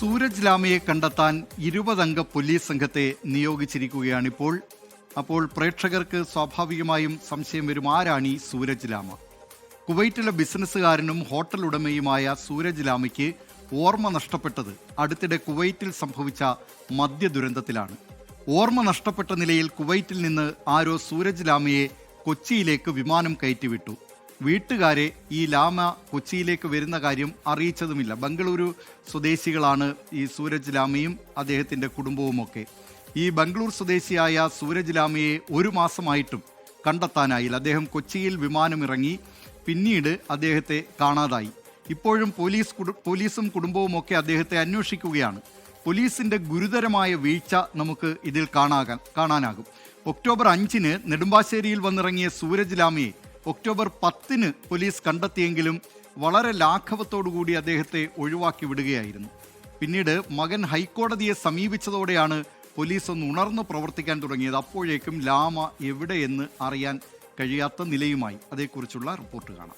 സൂരജ് ലാമയെ കണ്ടെത്താൻ ഇരുപതംഗ പോലീസ് സംഘത്തെ നിയോഗിച്ചിരിക്കുകയാണിപ്പോൾ. അപ്പോൾ പ്രേക്ഷകർക്ക് സ്വാഭാവികമായും സംശയം വരും ആരാണ് ഈ സൂരജ് ലാമ? കുവൈറ്റിലെ ബിസിനസ്സുകാരനും ഹോട്ടൽ ഉടമയുമായ സൂരജ് ലാമയ്ക്ക് ഓർമ്മ നഷ്ടപ്പെട്ടത് അടുത്തിടെ കുവൈറ്റിൽ സംഭവിച്ച മദ്യ ദുരന്തത്തിലാണ്. ഓർമ്മ നഷ്ടപ്പെട്ട നിലയിൽ കുവൈറ്റിൽ നിന്ന് ആരോ സൂരജ് ലാമയെ കൊച്ചിയിലേക്ക് വിമാനം കയറ്റിവിട്ടു. വീട്ടുകാരെ ഈ ലാമ കൊച്ചിയിലേക്ക് വരുന്ന കാര്യം അറിയിച്ചതുമില്ല. ബംഗളൂരു സ്വദേശികളാണ് ഈ സൂരജ് ലാമയും അദ്ദേഹത്തിന്റെ കുടുംബവുമൊക്കെ. ഈ ബംഗളൂർ സ്വദേശിയായ സൂരജ് ലാമയെ ഒരു മാസമായിട്ടും കണ്ടെത്താനായില്ല. അദ്ദേഹം കൊച്ചിയിൽ വിമാനമിറങ്ങി പിന്നീട് അദ്ദേഹത്തെ കാണാതായി. ഇപ്പോഴും പോലീസ് പോലീസും കുടുംബവും ഒക്കെ അദ്ദേഹത്തെ അന്വേഷിക്കുകയാണ്. പോലീസിന്റെ ഗുരുതരമായ വീഴ്ച നമുക്ക് ഇതിൽ കാണാകാൻ കാണാനാകും. ഒക്ടോബർ അഞ്ചിന് നെടുമ്പാശ്ശേരിയിൽ വന്നിറങ്ങിയ സൂരജ് ലാമയെ ഒക്ടോബർ പത്തിന് പോലീസ് കണ്ടെത്തിയെങ്കിലും വളരെ ലാഘവത്തോടുകൂടി അദ്ദേഹത്തെ ഒഴിവാക്കി വിടുകയായിരുന്നു. പിന്നീട് മകൻ ഹൈക്കോടതിയെ സമീപിച്ചതോടെയാണ് പോലീസ് ഒന്ന് ഉണർന്ന് പ്രവർത്തിക്കാൻ തുടങ്ങിയത്. അപ്പോഴേക്കും ലാമ എവിടെയെന്ന് അറിയാൻ കഴിയാത്ത നിലയുമായി അതേക്കുറിച്ചുള്ള റിപ്പോർട്ട് കാണാം.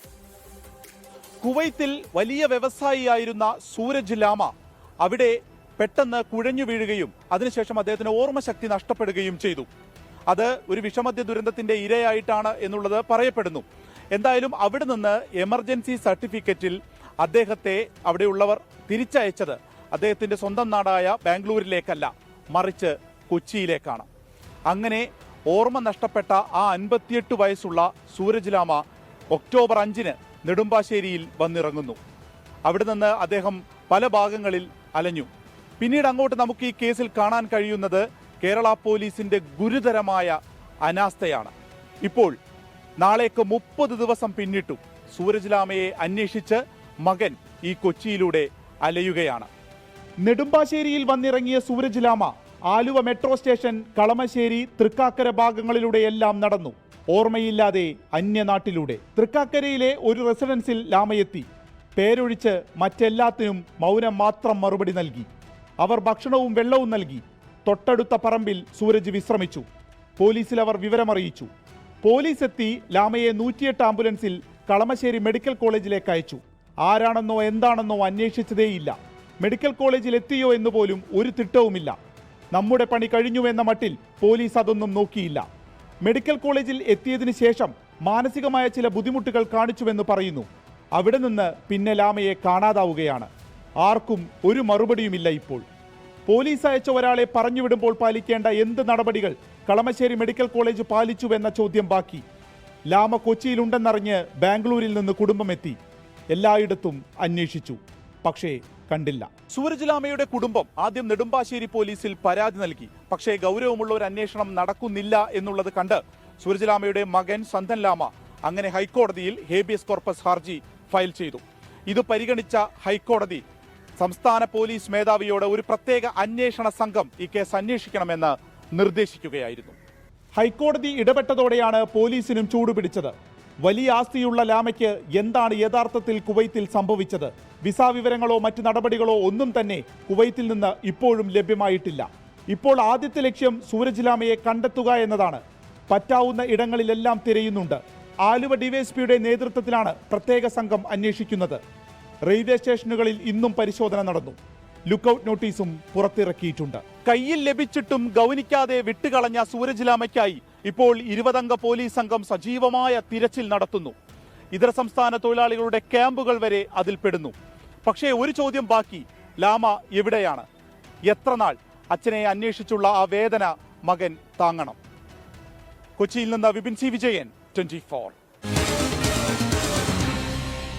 കുവൈത്തിൽ വലിയ വ്യവസായിയായിരുന്ന സൂരജ് ലാമ അവിടെ പെട്ടെന്ന് കുഴഞ്ഞു വീഴുകയും അതിനുശേഷം അദ്ദേഹത്തിന് ഓർമ്മശക്തി നഷ്ടപ്പെടുകയും ചെയ്തു. അത് ഒരു വിഷമദ്യ ദുരന്തത്തിന്റെ ഇരയായിട്ടാണ് എന്നുള്ളത് പറയപ്പെടുന്നു. എന്തായാലും അവിടെ നിന്ന് എമർജൻസി സർട്ടിഫിക്കറ്റിൽ അദ്ദേഹത്തെ അവിടെയുള്ളവർ തിരിച്ചയച്ചത് അദ്ദേഹത്തിന്റെ സ്വന്തം നാടായ ബാംഗ്ലൂരിലേക്കല്ല മറിച്ച് കൊച്ചിയിലേക്കാണ്. അങ്ങനെ ഓർമ്മ നഷ്ടപ്പെട്ട ആ അൻപത്തിയെട്ട് വയസ്സുള്ള സൂരജ് ലാമ ഒക്ടോബർ അഞ്ചിന് നെടുമ്പാശ്ശേരിയിൽ വന്നിറങ്ങുന്നു. അവിടെ നിന്ന് അദ്ദേഹം പല ഭാഗങ്ങളിൽ അലഞ്ഞു. പിന്നീട് അങ്ങോട്ട് നമുക്ക് ഈ കേസിൽ കാണാൻ കഴിയുന്നത് കേരള പോലീസിന്റെ ഗുരുതരമായ അനാസ്ഥയാണ്. ഇപ്പോൾ നാളേക്ക് മുപ്പത് ദിവസം പിന്നിട്ടു സൂരജ് ലാമയെ അന്വേഷിച്ച് മകൻ ഈ കൊച്ചിയിലൂടെ അലയുകയാണ്. നെടുമ്പാശ്ശേരിയിൽ വന്നിറങ്ങിയ സൂരജ് ലാമ ആലുവ മെട്രോ സ്റ്റേഷൻ കളമശ്ശേരി തൃക്കാക്കര ഭാഗങ്ങളിലൂടെയെല്ലാം നടന്നു. ഓർമ്മയില്ലാതെ അന്യനാട്ടിലൂടെ. തൃക്കാക്കരയിലെ ഒരു റെസിഡൻസിൽ ലാമയെത്തി. പേരൊഴിച്ച് മറ്റെല്ലാത്തിനും മൗനം മാത്രം മറുപടി നൽകി. അവർ ഭക്ഷണവും വെള്ളവും നൽകി. തൊട്ടടുത്ത പറമ്പിൽ സൂരജ് വിശ്രമിച്ചു. പോലീസിൽ അവർ വിവരമറിയിച്ചു. പോലീസ് എത്തി ലാമയെ നൂറ്റിയെട്ട് ആംബുലൻസിൽ കളമശ്ശേരി മെഡിക്കൽ കോളേജിലേക്ക് അയച്ചു. ആരാണെന്നോ എന്താണെന്നോ അന്വേഷിച്ചതേയില്ല. മെഡിക്കൽ കോളേജിൽ എത്തിയോ എന്ന് പോലും ഒരു തിട്ടവുമില്ല. നമ്മുടെ പണി കഴിഞ്ഞു എന്ന മട്ടിൽ പോലീസ് അതൊന്നും നോക്കിയില്ല. മെഡിക്കൽ കോളേജിൽ എത്തിയതിന് ശേഷം മാനസികമായ ചില ബുദ്ധിമുട്ടുകൾ കാണിച്ചുവെന്ന് പറയുന്നു. അവിടെ നിന്ന് പിന്നെ ലാമയെ കാണാതാവുകയാണ്. ആർക്കും ഒരു മറുപടിയുമില്ല ഇപ്പോൾ. പോലീസ് അയച്ച ഒരാളെ പറഞ്ഞുവിടുമ്പോൾ പാലിക്കേണ്ട എന്ത് നടപടികൾ കളമശ്ശേരി മെഡിക്കൽ കോളേജ് പാലിച്ചുവെന്ന ചോദ്യം ബാക്കി. ലാമ കൊച്ചിയിലുണ്ടെന്നറിഞ്ഞ് ബാംഗ്ലൂരിൽ നിന്ന് കുടുംബമെത്തി. എല്ലായിടത്തും അന്വേഷിച്ചു. പക്ഷേ കണ്ടില്ല. സൂരജ് ലാമയുടെ കുടുംബം ആദ്യം നെടുമ്പാശ്ശേരി പോലീസിൽ പരാതി നൽകി. പക്ഷേ ഗൗരവമുള്ള ഒരു അന്വേഷണം നടക്കുന്നില്ല എന്നുള്ളത് കണ്ട് സൂരജ് ലാമയുടെ മകൻ സന്തൻ ലാമ അങ്ങനെ ഹൈക്കോടതിയിൽ ഹേബിയസ് കോർപ്പസ് ഹർജി ഫയൽ ചെയ്തു. ഇത് പരിഗണിച്ച ഹൈക്കോടതി സംസ്ഥാന പോലീസ് മേധാവിയോട് ഒരു പ്രത്യേക അന്വേഷണ സംഘം ഈ കേസ് അന്വേഷിക്കണമെന്ന് നിർദ്ദേശിക്കുകയായിരുന്നു. ഹൈക്കോടതി ഇടപെട്ടതോടെയാണ് പോലീസിനും ചൂടുപിടിച്ചത്. വലിയ ആസ്തിയുള്ള ലാമയ്ക്ക് എന്താണ് യഥാർത്ഥത്തിൽ കുവൈത്തിൽ സംഭവിച്ചത്? വിസ വിവരങ്ങളോ മറ്റ് നടപടികളോ ഒന്നും തന്നെ കുവൈത്തിൽ നിന്ന് ഇപ്പോഴും ലഭ്യമായിട്ടില്ല. ഇപ്പോൾ ആദ്യത്തെ ലക്ഷ്യം സൂരജ് ലാമയെ കണ്ടെത്തുക എന്നതാണ്. പറ്റാവുന്ന ഇടങ്ങളിലെല്ലാം തിരയുന്നുണ്ട്. ആലുവ ഡിവൈഎസ്പിയുടെ നേതൃത്വത്തിലാണ് പ്രത്യേക സംഘം അന്വേഷിക്കുന്നത്. റെയിൽവേ സ്റ്റേഷനുകളിൽ ഇന്നും പരിശോധന നടന്നു. ലുക്കൌട്ട് നോട്ടീസും പുറത്തിറക്കിയിട്ടുണ്ട്. കയ്യിൽ ലഭിച്ചിട്ടും ഗൗനിക്കാതെ വിട്ടുകളഞ്ഞ സൂരജ് ലാമയ്ക്കായി ഇപ്പോൾ ഇരുപതംഗ പോലീസ് സംഘം സജീവമായ തിരച്ചിൽ നടത്തുന്നു. ഇതര സംസ്ഥാന തൊഴിലാളികളുടെ ക്യാമ്പുകൾ വരെ അതിൽപ്പെടുന്നു പക്ഷേ ഒരു ചോദ്യം ബാക്കി. ലാമ എവിടെയാണ്? എത്ര നാൾ? അച്ഛനെ അന്വേഷിച്ചുള്ള ആ വേദന മകൻ താങ്ങണം. കൊച്ചിയിൽ നിന്ന് വിപിൻ സി വിജയൻ ട്വന്റി